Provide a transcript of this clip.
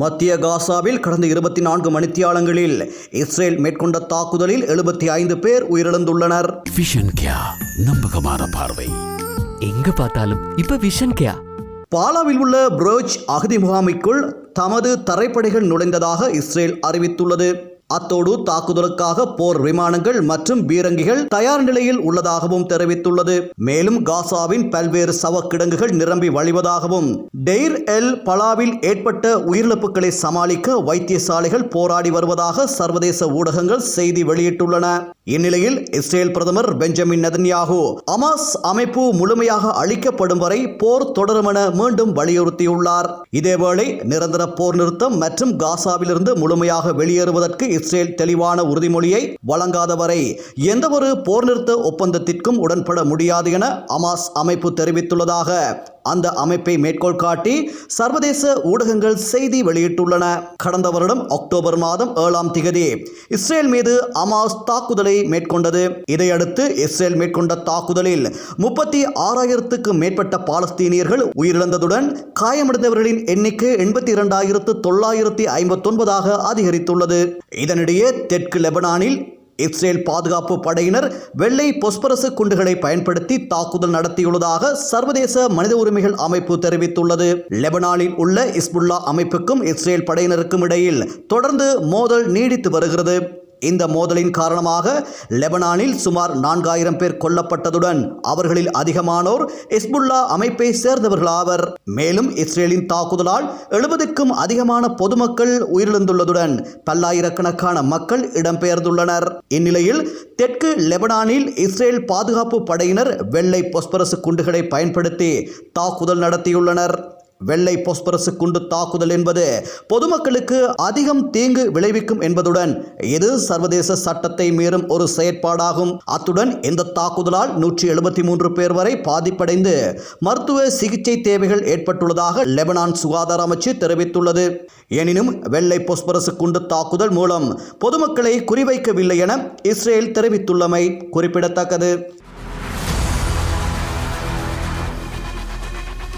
மத்திய காசாவில் கடந்த இருபத்தி நான்கு மணித்தியாலங்களில் இஸ்ரேல் மேற்கொண்ட தாக்குதலில் எழுபத்தி ஐந்து பேர் உயிரிழந்துள்ளனர். விஷன் கியா நம்பகமான பார்வை. எங்க பார்த்தாலும் இப்ப விஷன் கேயா பாலாவில் உள்ள புரோச் அகதி முகாமைக்குள் தமது தரைப்படைகள் நுழைந்ததாக இஸ்ரேல் அறிவித்துள்ளது. அத்தோடு தாக்குதலுக்காக போர் விமானங்கள் மற்றும் பீரங்கிகள் தயார் நிலையில் உள்ளதாகவும் தெரிவித்துள்ளது. மேலும் காசாவின் பல்வேறு சவக்கிடங்குகள் நிரம்பி வழிவதாகவும் டெய்ர் எல் பலாவில் ஏற்பட்ட உயிரிழப்புகளை சமாளிக்க வைத்தியசாலைகள் போராடி வருவதாக சர்வதேச ஊடகங்கள் செய்தி வெளியிட்டுள்ளன. இந்நிலையில் இஸ்ரேல் பிரதமர் பெஞ்சமின் நெதன்யாகு அமாஸ் அமைப்பு முழுமையாக அழிக்கப்படும் வரை போர் தொடரும் என மீண்டும் வலியுறுத்தியுள்ளார். இதேவேளை நிரந்தர போர் நிறுத்தம் மற்றும் காசாவிலிருந்து முழுமையாக வெளியேறுவதற்கு இஸ்ரேல் தெளிவான உறுதிமொழியை வழங்காதவரை எந்தவொரு போர் நிறுத்த ஒப்பந்தத்திற்கும் உடன்பட முடியாது என அமாஸ் அமைப்பு தெரிவித்துள்ளதாக அந்த அமைப்பை மேற்கோள் காட்டி சர்வதேச ஊடகங்கள் செய்தி வெளியிட்டுள்ளன. கடந்த வருடம் அக்டோபர் மாதம் ஏழாம் திகதி இஸ்ரேல் மீது அமாஸ் தாக்குதலை மேற்கொண்டது. இதையடுத்து இஸ்ரேல் மேற்கொண்ட தாக்குதலில் முப்பத்தி ஆறாயிரத்துக்கு மேற்பட்ட பாலஸ்தீனியர்கள் உயிரிழந்ததுடன் காயமடைந்தவர்களின் எண்ணிக்கை எண்பத்தி இரண்டாயிரத்து தொள்ளாயிரத்தி ஐம்பத்தொன்பதாக அதிகரித்துள்ளது. இதனிடையே தெற்கு லெபனானில் இஸ்ரேல் பாதுகாப்பு படையினர் வெள்ளை பொஸ்பரசு குண்டுகளை பயன்படுத்தி தாக்குதல் நடத்தியுள்ளதாக சர்வதேச மனித உரிமைகள் அமைப்பு தெரிவித்துள்ளது. லெபனானில் உள்ள இஸ்புல்லா அமைப்புக்கும் இஸ்ரேல் படையினருக்கும் இடையில் தொடர்ந்து மோதல் நீடித்து வருகிறது. இந்த மோதலின் காரணமாக லெபனானில் சுமார் நான்காயிரம் பேர் கொல்லப்பட்டதுடன் அவர்களில் அதிகமானோர் இஸ்புல்லா அமைப்பை சேர்ந்தவர்களாவர். மேலும் இஸ்ரேலின் தாக்குதலால் எழுபதுக்கும் அதிகமான பொதுமக்கள் உயிரிழந்துள்ளதுடன் பல்லாயிரக்கணக்கான மக்கள் இடம்பெயர்ந்துள்ளனர். இந்நிலையில் தெற்கு லெபனானில் இஸ்ரேல் பாதுகாப்பு படையினர் வெள்ளை பொஸ்பரசு குண்டுகளை பயன்படுத்தி தாக்குதல் நடத்தியுள்ளனர். வெள்ளை பொஸ்பரசு குண்டு தாக்குதல் என்பது பொதுமக்களுக்கு அதிகம் தீங்கு விளைவிக்கும் என்பதுடன் இது சர்வதேச சட்டத்தை மீறும் ஒரு செயற்பாடாகும். அத்துடன் இந்த தாக்குதலால் நூற்றி எழுபத்தி மூன்று பேர் வரை பாதிப்படைந்து மருத்துவ சிகிச்சை தேவைகள் ஏற்பட்டுள்ளதாக லெபனான் சுகாதார அமைச்சு தெரிவித்துள்ளது. எனினும் வெள்ளை பொஸ்பரசு குண்டு தாக்குதல் மூலம் பொதுமக்களை குறிவைக்கவில்லை என இஸ்ரேல் தெரிவித்துள்ளமை குறிப்பிடத்தக்கது.